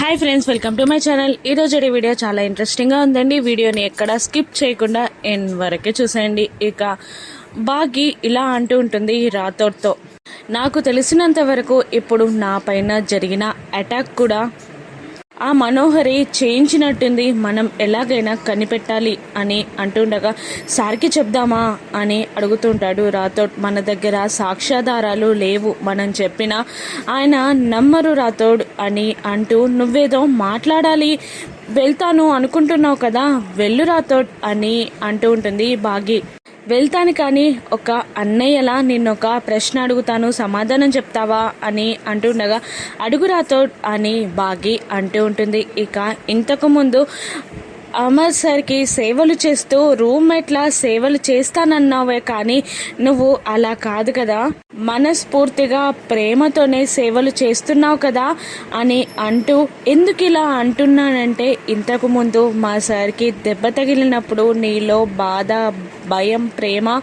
Hi friends welcome to my channel ఈరోజు video చాలా ఇంట్రెస్టింగ్గా ఉందండి. వీడియోని ఎక్కడ స్కిప్ చేయకుండా ఎన్ వరకే చూసేయండి. ఇక బాగి ఇలా అంటూ ఉంటుంది రాథోడ్తో. నాకు తెలిసినంత వరకు ఇప్పుడు నా పైన జరిగిన అటాక్ కూడా ఆ మనోహరి చేయించినట్టుంది. మనం ఎలాగైనా కనిపెట్టాలి అని అంటుండగా సార్కి చెప్దామా? అని అడుగుతుంటాడు రాథోడ్. మన దగ్గర సాక్ష్యాధారాలు లేవు. మనం చెప్పినా ఆయన నమ్మరు రాథోడ్ అని అంటూ నువ్వేదో మాట్లాడాలి వెళ్తాను అనుకుంటున్నావు కదా వెళ్ళు రాథోడ్ అని అంటూ ఉంటుంది బాగి వెళ్తాను కానీ ఒక అన్నయ్యలా నిన్నొక ప్రశ్న అడుగుతాను సమాధానం చెప్తావా అని అంటుండగా అడుగురాతో అని బాగి అంటూ ఉంటుంది. ఇక ఇంతకు ముందు అమర్ సార్కి సేవలు చేస్తూ రూమ్మేట్లా సేవలు చేస్తానన్నావే కానీ నువ్వు అలా కాదు కదా. మనస్ఫూర్తిగా ప్రేమతోనే సేవలు చేస్తున్నావు కదా అని అంటూ ఎందుకు ఇలా అంటున్నానంటే ఇంతకుముందు మా సార్కి దెబ్బ తగిలినప్పుడు నీలో బాధ భయం ప్రేమ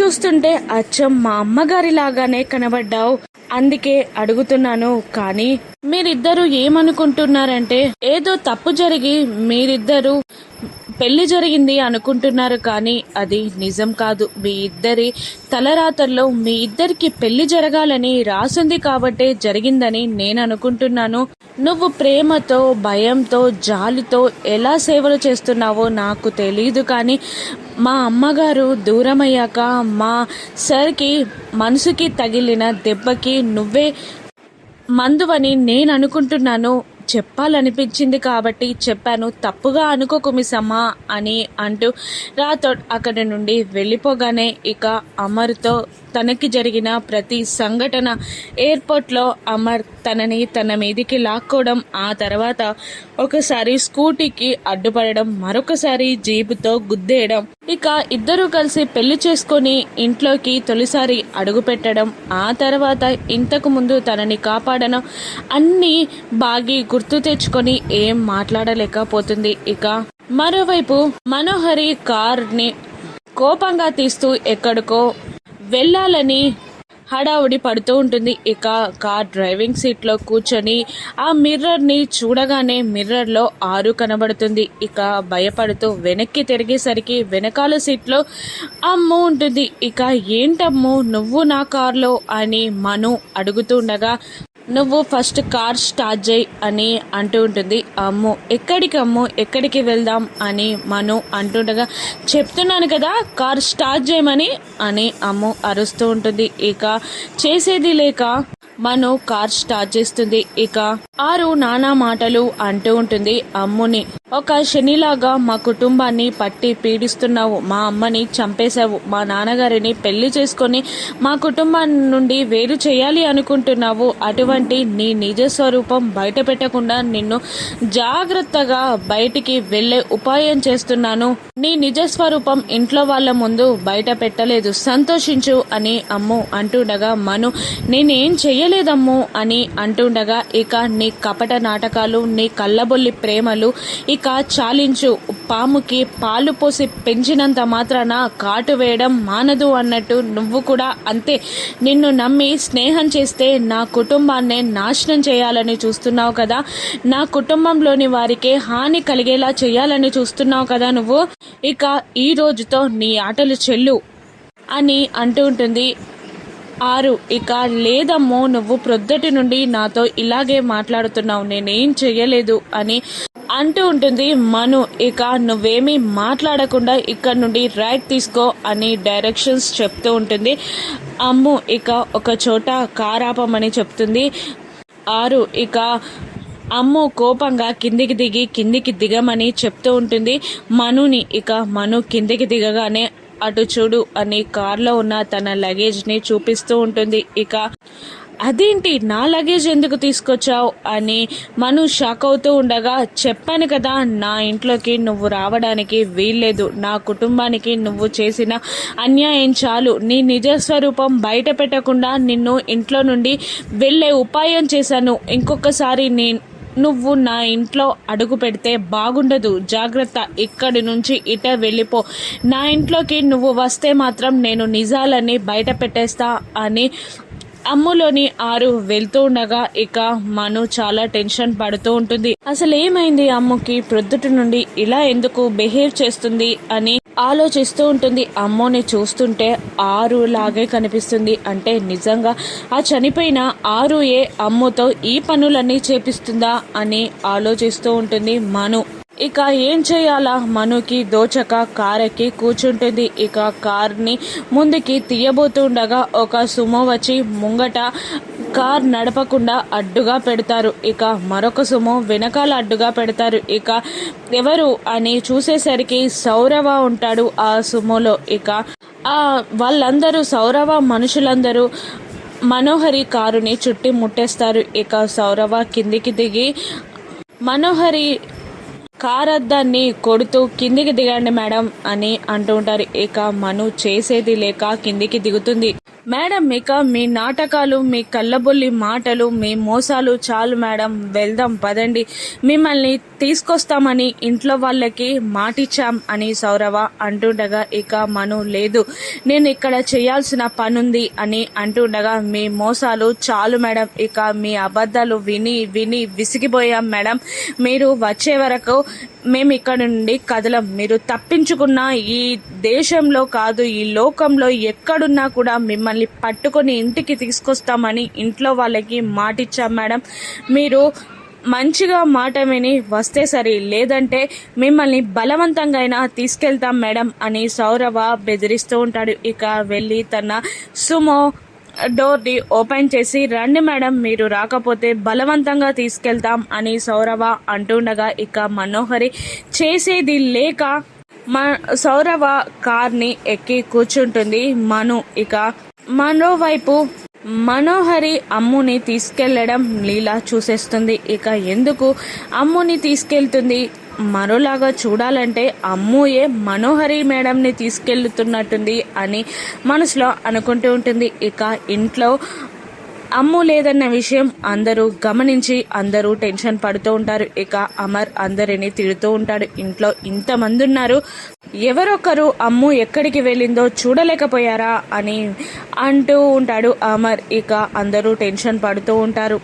చూస్తుంటే అచ్చం మా అమ్మగారి లాగానే కనబడ్డావు. అందుకే అడుగుతున్నాను కానీ మీరిద్దరూ ఏమనుకుంటున్నారంటే ఏదో తప్పు జరిగి మీరిద్దరూ పెళ్ళి జరిగింది అనుకుంటున్నారు కానీ అది నిజం కాదు. మీ ఇద్దరి తలరాతల్లో మీ ఇద్దరికి పెళ్ళి జరగాలని రాసింది కాబట్టే జరిగిందని నేను అనుకుంటున్నాను. నువ్వు ప్రేమతో భయంతో జాలితో ఎలా సేవలు చేస్తున్నావో నాకు తెలియదు కానీ మా అమ్మగారు దూరమయ్యాక మా సర్కి మనసుకి తగిలిన దెబ్బకి నువ్వే మందువని నేను అనుకుంటున్నాను చెప్పాలనిపించింది కాబట్టి చెప్పాను. తప్పుగా అనుకోకు మిసమ్మా అని అంటూ రాథోడ్ అక్కడి నుండి వెళ్ళిపోగానే ఇక అమర్తో తనకి జరిగిన ప్రతి సంఘటన ఎయిర్పోర్ట్లో అమర్ తనని తన మీదికి లాక్కోవడం ఆ తర్వాత ఒకసారి స్కూటీకి అడ్డుపడడం మరొకసారి జీబుతో గుద్దేయడం. ఇక ఇద్దరూ కలిసి పెళ్ళి చేసుకొని ఇంట్లోకి తొలిసారి అడుగు పెట్టడం ఆ తర్వాత ఇంతకు ముందు తనని కాపాడడం అన్నీ బాగి గుర్తు తెచ్చుకొని ఏం మాట్లాడలేకపోతుంది. ఇక మరోవైపు మనోహరి కార్ని కోపంగా తీస్తూ ఎక్కడికో వెళ్ళాలని హడావుడి పడుతూ ఉంటుంది. ఇక కార్ డ్రైవింగ్ సీట్లో కూర్చొని ఆ మిర్రర్ని చూడగానే మిర్రర్లో ఆరు కనబడుతుంది. ఇక భయపడుతూ వెనక్కి తిరిగేసరికి వెనకాల సీట్లో అమ్ము ఉంటుంది. ఇక ఏంటమ్ము? నువ్వు నా కార్లో? అని మను అడుగుతుండగా నువ్వు ఫస్ట్ కార్ స్టార్ట్ చేయి అని అంటూ ఉంటుంది. అమ్ము ఎక్కడికి అమ్ము ఎక్కడికి వెళ్దాం అని మను అంటుండగా చెప్తున్నాను కదా కార్ స్టార్ట్ చేయమని అని అమ్ము అరుస్తూ ఉంటుంది. ఇక చేసేది లేక మను కార్ స్టార్ట్ చేస్తుంది. ఇక ఆరు నానా మాటలు అంటూ ఉంటుంది అమ్ముని. ఒక శనిలాగా మా కుటుంబాన్ని పట్టి పీడిస్తున్నావు. మా అమ్మని చంపేశావు. మా నాన్నగారిని పెళ్ళి చేసుకొని మా కుటుంబం నుండి వేరు చేయాలి అనుకుంటున్నావు. అటువంటి నీ నిజ స్వరూపం బయట పెట్టకుండా నిన్ను జాగ్రత్తగా బయటికి వెళ్ళే ఉపాయం చేస్తున్నాను. నీ నిజ స్వరూపం ఇంట్లో వాళ్ళ ముందు బయట పెట్టలేదు. సంతోషించు అని అమ్ము అంటుండగా మను నేనేం చెయ్యలేదమ్ము అని అంటుండగా ఇక నీ కపట నాటకాలు నీ కళ్ళబొల్లి ప్రేమలు ఇక చాలించు. పాముకి పాలు పోసి పెంచినంత మాత్రాన కాటు వేయడం మానదు అన్నట్టు నువ్వు కూడా అంతే. నిన్ను నమ్మి స్నేహం చేస్తే నా కుటుంబాన్ని నాశనం చేయాలని చూస్తున్నావు కదా. నా కుటుంబంలోని వారికి హాని కలిగేలా చేయాలని చూస్తున్నావు కదా నువ్వు. ఇక ఈ రోజుతో నీ ఆటలు చెల్లు అని అంటూ ఉంటుంది. ఆరు ఇక లేదమ్మో నువ్వు ప్రొద్దటి నుండి నాతో ఇలాగే మాట్లాడుతున్నావు నేనేం చెయ్యలేదు అని అంటూ ఉంటుంది మను. ఇక నువ్వేమీ మాట్లాడకుండా ఇక్కడ నుండి రైట్ తీసుకో అని డైరెక్షన్స్ చెప్తూ ఉంటుంది. అమ్ము ఇక ఒక చోట కారాపమని చెప్తుంది. ఆరు ఇక అమ్ము కోపంగా కిందికి దిగి కిందికి దిగమని చెప్తూ ఉంటుంది. మనుని ఇక మను కిందికి దిగగానే అటు చూడు అని కార్లో ఉన్న తన లగేజ్ని చూపిస్తూ ఉంటుంది. ఇక అదేంటి నా లగేజ్ ఎందుకు తీసుకొచ్చావు? అని మను షాక్ అవుతూ ఉండగా చెప్పాను కదా నా ఇంట్లోకి నువ్వు రావడానికి వీల్లేదు. నా కుటుంబానికి నువ్వు చేసిన అన్యాయం చాలు. నీ నిజస్వరూపం బయట పెట్టకుండా నిన్ను ఇంట్లో నుండి వెళ్ళే ఉపాయం చేశాను. ఇంకొకసారి నీ నువ్వు నా ఇంట్లో అడుగు పెడితే బాగుండదు. జాగ్రత్త ఇక్కడి నుంచి ఇట వెళ్ళిపో. నా ఇంట్లోకి నువ్వు వస్తే మాత్రం నేను నిజాలని బయట పెట్టేస్తా అని అమ్ములోని ఆరు వెళ్తూ ఉండగా ఇక మను చాలా టెన్షన్ పడుతూ ఉంటుంది. అసలు ఏమైంది అమ్ముకి? ప్రొద్దుటి నుండి ఇలా ఎందుకు బిహేవ్ చేస్తుంది అని ఆలోచిస్తూ ఉంటుంది. అమ్మోని చూస్తుంటే ఆరు లాగే కనిపిస్తుంది. అంటే నిజంగా ఆ చనిపోయిన ఆరు ఏ అమ్ముతో ఈ పనులన్నీ చేపిస్తుందా అని ఆలోచిస్తూ ఉంటుంది మను. ఇక ఏం చేయాలా? మనుకి దోచక కార్ కూర్చుంటుంది. ఇక కార్ని ముందుకి తీయబోతుండగా ఒక సుమో వచ్చి ముంగట కార్ నడపకుండా అడ్డుగా పెడతారు. ఇక మరొక సుమో వెనకాల అడ్డుగా పెడతారు. ఇక ఎవరు అని చూసేసరికి సౌరవ ఉంటాడు ఆ సుమోలో. ఇక ఆ వాళ్ళందరూ సౌరవ మనుషులందరూ మనోహరి కారుని చుట్టి ముట్టేస్తారు. ఇక సౌరవ కిందికి దిగి మనోహరి కారద్దాన్ని కొడుతూ కిందికి దిగండి మేడం అని అంటూ ఉంటారు. ఇక మను చేసేది లేక కిందికి దిగుతుంది. మేడం ఇక మీ నాటకాలు మీ కళ్ళబొల్లి మాటలు మీ మోసాలు చాలు మేడం. వెళ్దాం పదండి. మిమ్మల్ని తీసుకొస్తామని ఇంట్లో వాళ్ళకి మాటిచ్చాం అని సౌరవ అంటుండగా ఇక మను లేదు. నేను ఇక్కడ చేయాల్సిన పనుంది అని అంటుండగా మీ మోసాలు చాలు మేడం. ఇక మీ అబద్ధాలు విని విని విసిగిపోయాం మేడం. మీరు వచ్చే వరకు మేము ఇక్కడ నుండి కదలం. మీరు తప్పించుకున్న ఈ దేశంలో కాదు ఈ లోకంలో ఎక్కడున్నా కూడా మిమ్మల్ని పట్టుకొని ఇంటికి తీసుకొస్తామని ఇంట్లో వాళ్ళకి మాటిచ్చాం మేడం. మీరు మంచిగా మాట విని వస్తే సరి లేదంటే మిమ్మల్ని బలవంతంగా అయినా తీసుకెళ్తాం మేడం అని సౌరవ బెదిరిస్తూ ఉంటాడు. ఇక వెళ్ళి తన సుమో డోర్ని ఓపెన్ చేసి రండి మేడం మీరు రాకపోతే బలవంతంగా తీసుకెళ్తాం అని సౌరవ అంటుండగా ఇక మనోహరి చేసేది లేక మ సౌరవ కార్ని ఎక్కి కూర్చుంటుంది. మను ఇక మరోవైపు మనోహరి అమ్ముని తీసుకెళ్ళడం లీలా చూసేస్తుంది. ఇక ఎందుకు అమ్ముని తీసుకెళ్తుంది? మరోలాగా చూడాలంటే అమ్మూయే మనోహరి మేడంని తీసుకెళ్తున్నట్టుంది అని మనసులో అనుకుంటూ ఉంటుంది. ఇక ఇంట్లో అమ్ము లేదన్న విషయం అందరూ గమనించి అందరూ టెన్షన్ పడుతూ ఉంటారు. ఇక అమర్ అందరిని తిడుతూ ఉంటాడు. ఇంట్లో ఇంతమంది ఉన్నారు ఎవరొకరు అమ్ము ఎక్కడికి వెళ్ళిందో చూడలేకపోయారా అని అంటూ ఉంటాడు అమర్. ఇక అందరూ టెన్షన్ పడుతూ ఉంటారు.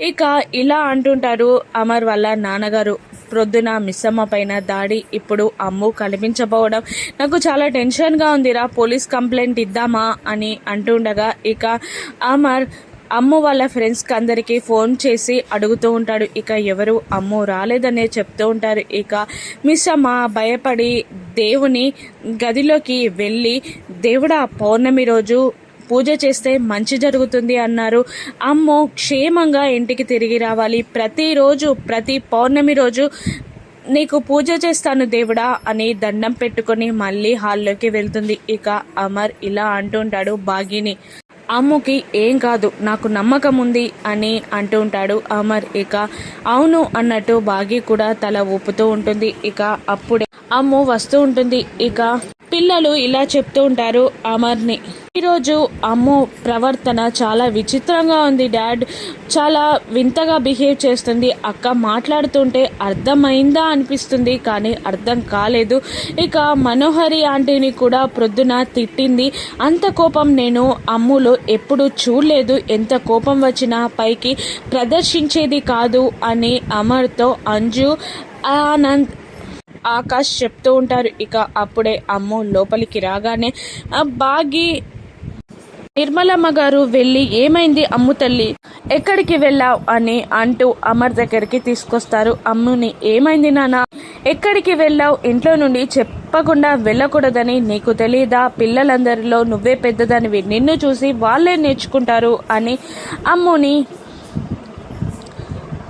ఇక ఇలా అంటుంటారు అమర్ వాళ్ళ నాన్నగారు. ప్రొద్దున మిస్సమ్మ పైన దాడి ఇప్పుడు అమ్ము కనిపించబోవడం. నాకు చాలా టెన్షన్గా ఉందిరా పోలీస్ కంప్లైంట్ ఇద్దామా అని అంటుండగా ఇక అమర్ అమ్ము వాళ్ళ ఫ్రెండ్స్కి అందరికీ ఫోన్ చేసి అడుగుతూ ఉంటాడు. ఇక ఎవరు అమ్ము రాలేదనే చెప్తూ ఉంటారు. ఇక మిస్ అమ్మ భయపడి దేవుని గదిలోకి వెళ్ళి దేవుడా పౌర్ణమి రోజు పూజ చేస్తే మంచి జరుగుతుంది అన్నారు. అమ్మో క్షేమంగా ఇంటికి తిరిగి రావాలి. ప్రతిరోజు ప్రతి పౌర్ణమి రోజు నీకు పూజ చేస్తాను దేవుడా అని దండం పెట్టుకొని మళ్ళీ హాల్లోకి వెళ్తుంది. ఇక అమర్ ఇలా అంటుంటాడు బాగిని. అమ్ముకి ఏం కాదు నాకు నమ్మకం ఉంది అని అంటూ ఉంటాడు అమర్. ఇక అవును అన్నట్టు బాగి కూడా తల ఊపుతూ ఉంటుంది. ఇక అప్పుడే అమ్ము వస్తూ ఉంటుంది. ఇక పిల్లలు ఇలా చెప్తూ ఉంటారు అమర్ని. ఈరోజు అమ్ము ప్రవర్తన చాలా విచిత్రంగా ఉంది డాడ్. చాలా వింతగా బిహేవ్ చేస్తుంది. అక్క మాట్లాడుతుంటే అర్థమైందా అనిపిస్తుంది కానీ అర్థం కాలేదు. ఇక మనోహరి ఆంటీని కూడా ప్రొద్దున తిట్టింది. అంత కోపం నేను అమ్ములో ఎప్పుడు చూడలేదు. ఎంత కోపం వచ్చినా పైకి ప్రదర్శించేది కాదు అని అమర్తో అంజు ఆనంద్ ఆకాష్ చెప్తూ ఉంటారు. ఇక అప్పుడే అమ్ము లోపలికి రాగానే ఆ బాగి నిర్మలమ్మ గారు వెళ్ళి ఏమైంది అమ్ము తల్లి? ఎక్కడికి వెళ్ళావు? అని అంటూ అమర్ దగ్గరికి తీసుకొస్తారు. అమ్ముని ఏమైంది నాన్న? ఎక్కడికి వెళ్ళావు? ఇంట్లో నుండి చెప్పకుండా వెళ్ళకూడదని నీకు తెలియదా పిల్లలందరిలో నువ్వే పెద్దదానివి. నిన్ను చూసి వాళ్ళే నేర్చుకుంటారు అని అమ్ముని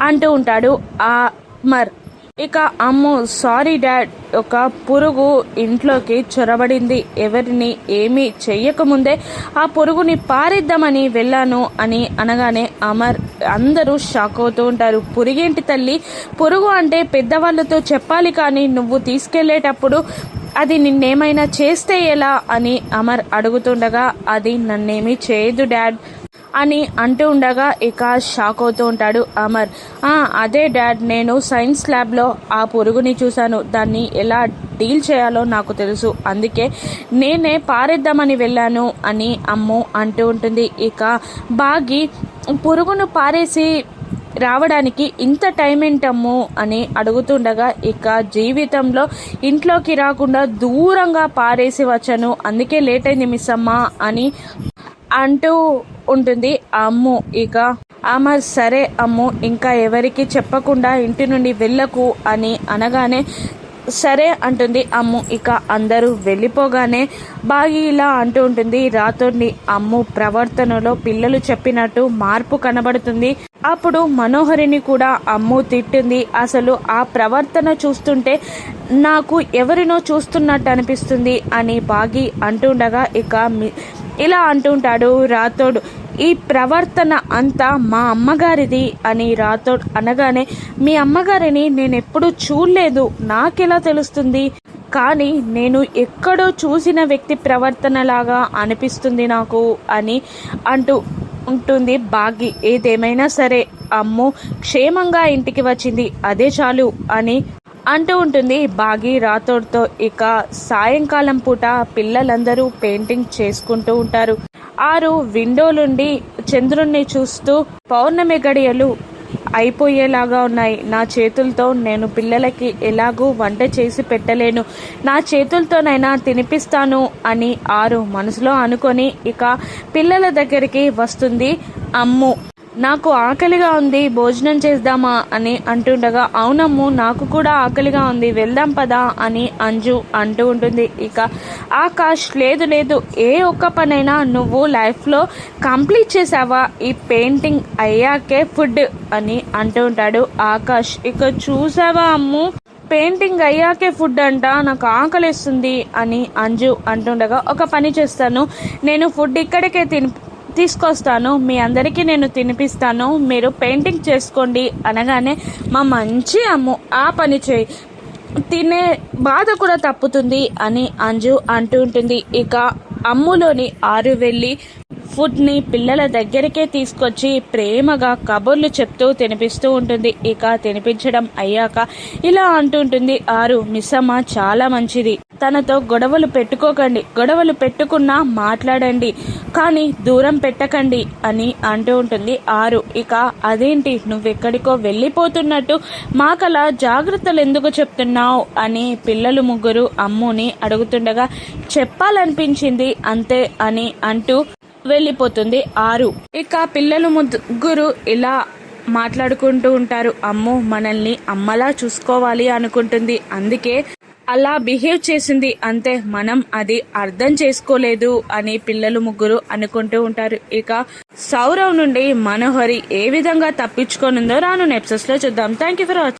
అంటూ ఉంటాడు. ఆ మర్ ఇక అమ్ము సారీ డాడ్ ఒక పురుగు ఇంట్లోకి చొరబడింది. ఎవరిని ఏమీ చెయ్యకముందే ఆ పురుగుని పారిద్దామని వెళ్ళాను అని అనగానే అమర్ అందరూ షాక్ అవుతూ ఉంటారు. పురుగేంటి తల్లి? పురుగు అంటే పెద్దవాళ్ళతో చెప్పాలి కానీ నువ్వు తీసుకెళ్ళేటప్పుడు అది నిన్నేమైనా చేస్తే ఎలా? అని అమర్ అడుగుతుండగా అది నన్నేమీ చేయదు డాడ్. అని అంటూ ఉండగా ఇక షాక్ అవుతూ ఉంటాడు అమర్. అదే డాడ్ నేను సైన్స్ ల్యాబ్లో ఆ పురుగుని చూశాను. దాన్ని ఎలా డీల్ చేయాలో నాకు తెలుసు. అందుకే నేనే పారేద్దామని వెళ్ళాను అని అమ్ము అంటూ ఉంటుంది. ఇక బాగి పురుగును పారేసి రావడానికి ఇంత టైం ఏంటమ్ము అని అడుగుతుండగా ఇక జీవితంలో ఇంట్లోకి రాకుండా దూరంగా పారేసి వచ్చాను. అందుకే లేట్ అయింది మిస్ అమ్మ అని అంటూ ఉంటుంది అమ్ము ఇక ఆమె సరే అమ్ము ఇంకా ఎవరికి చెప్పకుండా ఇంటి నుండి వెళ్ళకు అని అనగానే సరే అంటుంది అమ్ము ఇక అందరూ వెళ్ళిపోగానే బాగి ఇలా అంటూ ఉంటుంది రాతోడిని అమ్ము ప్రవర్తనలో పిల్లలు చెప్పినట్టు మార్పు కనబడుతుంది. అప్పుడు మనోహరిని కూడా అమ్ము తిట్టింది. అసలు ఆ ప్రవర్తన చూస్తుంటే నాకు ఎవరినో చూస్తున్నట్టు అనిపిస్తుంది అని బాగి అంటుండగా ఇక మీ- ఇలా అంటుంటాడు రాతోడు ఈ ప్రవర్తన అంతా మా అమ్మగారిది అని రాథోడ్ అనగానే మీ అమ్మగారిని నేను ఎప్పుడూ చూడలేదు నాకెలా తెలుస్తుంది? కానీ నేను ఎక్కడో చూసిన వ్యక్తి ప్రవర్తనలాగా అనిపిస్తుంది నాకు అని అంటూ ఉంటుంది బాగి. ఏదేమైనా సరే అమ్ము క్షేమంగా ఇంటికి వచ్చింది అదే చాలు అని అంటూ ఉంటుంది బాగి రాథోడ్తో ఇక సాయంకాలం పూట పిల్లలందరూ పెయింటింగ్ చేసుకుంటూ ఉంటారు. ఆరు విండోలుండి చంద్రుణ్ణి చూస్తూ పౌర్ణమి గడియలు అయిపోయేలాగా ఉన్నాయి. నా చేతులతో నేను పిల్లలకి ఎలాగూ వంట చేసి పెట్టలేను. నా చేతులతోనైనా తినిపిస్తాను అని ఆరు మనసులో అనుకొని ఇక పిల్లల దగ్గరికి వస్తుంది అమ్ము నాకు ఆకలిగా ఉంది భోజనం చేద్దామా అని అంటుండగా అవునమ్ము నాకు కూడా ఆకలిగా ఉంది వెళ్దాం పదా అని అంజు అంటూ ఉంటుంది. ఇక ఆకాష్ లేదు లేదు ఏ ఒక్క పనైనా నువ్వు లైఫ్లో కంప్లీట్ చేసావా ఈ పెయింటింగ్ అయ్యాకే ఫుడ్ అని అంటూ ఉంటాడు ఆకాష్. ఇక చూసావా అమ్ము? పెయింటింగ్ అయ్యాకే ఫుడ్ అంట నాకు ఆకలిస్తుంది అని అంజు అంటుండగా ఒక పని చేస్తాను. నేను ఫుడ్ ఇక్కడికే తిని తీసుకొస్తాను. మీ అందరికీ నేను తినిపిస్తాను. మీరు పెయింటింగ్ చేసుకోండి అనగానే మా మంచి అమ్ము ఆ పని చేయి. తినే బాధ కూడా తప్పుతుంది అని అంజు అంటూ ఉంటుంది. ఇక అమ్ములోని ఆరు వెళ్ళి ఫుడ్ని పిల్లల దగ్గరికే తీసుకొచ్చి ప్రేమగా కబుర్లు చెప్తూ తినిపిస్తూ ఉంటుంది. ఇక తినిపించడం అయ్యాక ఇలా అంటుంటుంది ఆరు మిస్సమ్మ చాలా మంచిది. తనతో గొడవలు పెట్టుకోకండి. గొడవలు పెట్టుకున్నా మాట్లాడండి. కానీ దూరం పెట్టకండి అని అంటూ ఉంటుంది ఆరు. ఇక అదేంటి? నువ్వెక్కడికో వెళ్ళిపోతున్నట్టు మాకలా జాగ్రత్తలు ఎందుకు చెప్తున్నావు? అని పిల్లలు ముగ్గురు అమ్ముని అడుగుతుండగా చెప్పాలనిపించింది అంతే అని అంటూ వెళ్ళిపోతుంది ఆరు. ఇక పిల్లలు ముగ్గురు ఇలా మాట్లాడుకుంటూ ఉంటారు. అమ్మో మనల్ని అమ్మలా చూసుకోవాలి అనుకుంటుంది. అందుకే అలా బిహేవ్ చేసింది అంతే మనం అది అర్థం చేసుకోలేదు అని పిల్లలు ముగ్గురు అనుకుంటూ ఉంటారు. ఇక సౌరవ్ నుండి మనోహరి ఏ విధంగా తప్పించుకోనుందో రాను నెప్సెస్లో చూద్దాం. Thank you for watching